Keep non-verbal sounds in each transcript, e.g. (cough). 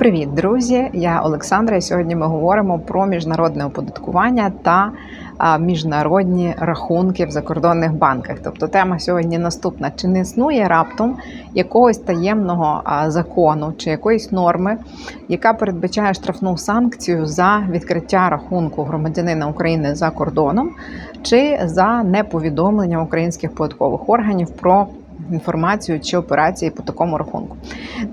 Привіт, друзі! Я Олександра, і сьогодні ми говоримо про міжнародне оподаткування та міжнародні рахунки в закордонних банках. Тобто тема сьогодні наступна: чи не існує раптом якогось таємного закону чи якоїсь норми, яка передбачає штрафну санкцію за відкриття рахунку громадянина України за кордоном, чи за неповідомлення українських податкових органів про інформацію чи операції по такому рахунку.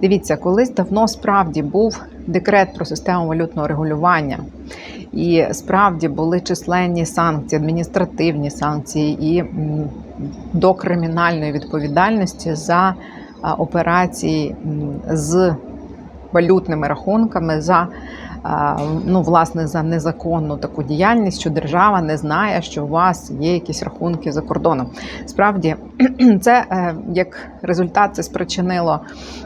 Дивіться, колись давно справді був декрет про систему валютного регулювання, і справді були численні санкції, адміністративні санкції і до кримінальної відповідальності за операції з валютними рахунками за ну, власне, за незаконну таку діяльність, що держава не знає, що у вас є якісь рахунки за кордоном. Справді, (clears throat) це е, як результат це спричинило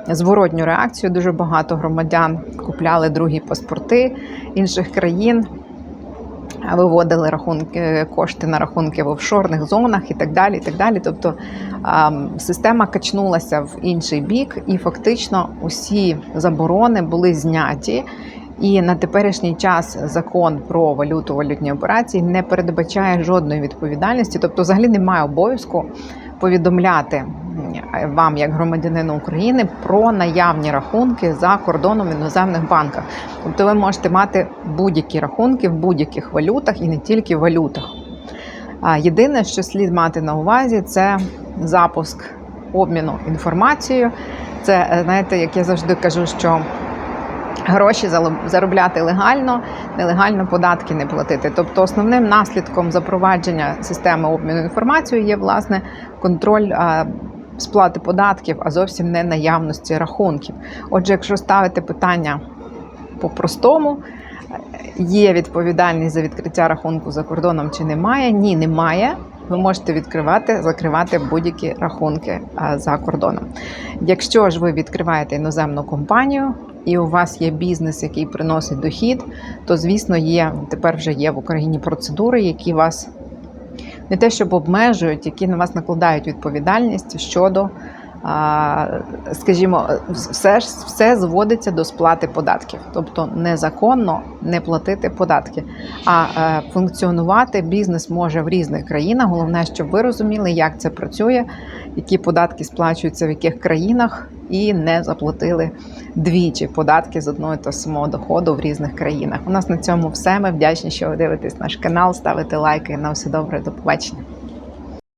зворотню реакцію. Дуже багато громадян купляли другі паспорти інших країн. Виводили рахунки кошти на рахунки в офшорних зонах і так далі. І так далі. Тобто система качнулася в інший бік, і фактично усі заборони були зняті. І на теперішній час закон про валюту валютні операції не передбачає жодної відповідальності, тобто, взагалі немає обов'язку повідомляти вам, як громадянину України, про наявні рахунки за кордоном в іноземних банках. Тобто, ви можете мати будь-які рахунки в будь-яких валютах і не тільки валютах. Єдине, що слід мати на увазі, це запуск обміну інформацією. Це е, знаєте, як я завжди кажу, що Гроші заробляти легально, нелегально податки не платити. Тобто, основним наслідком запровадження системи обміну інформацією є власне контроль сплати податків, а зовсім не наявності рахунків. Отже, якщо ставити питання по-простому, є відповідальність за відкриття рахунку за кордоном чи немає? Ні, немає. Ви можете відкривати, закривати будь-які рахунки за кордоном. Якщо ж ви відкриваєте іноземну компанію, і у вас є бізнес, який приносить дохід, то звісно є тепер вже є в Україні процедури, які вас не те, щоб обмежують, які на вас накладають відповідальність щодо, скажімо, все ж все зводиться до сплати податків, тобто незаконно не платити податки. А е, функціонувати бізнес може в різних країнах. Головне, щоб ви розуміли, як це працює, які податки сплачуються в яких країнах і не заплатили двічі податки з одного та самого доходу в різних країнах. У нас на цьому все. Ми вдячні, що ви дивитесь наш канал, ставите лайки. На все добре, до побачення.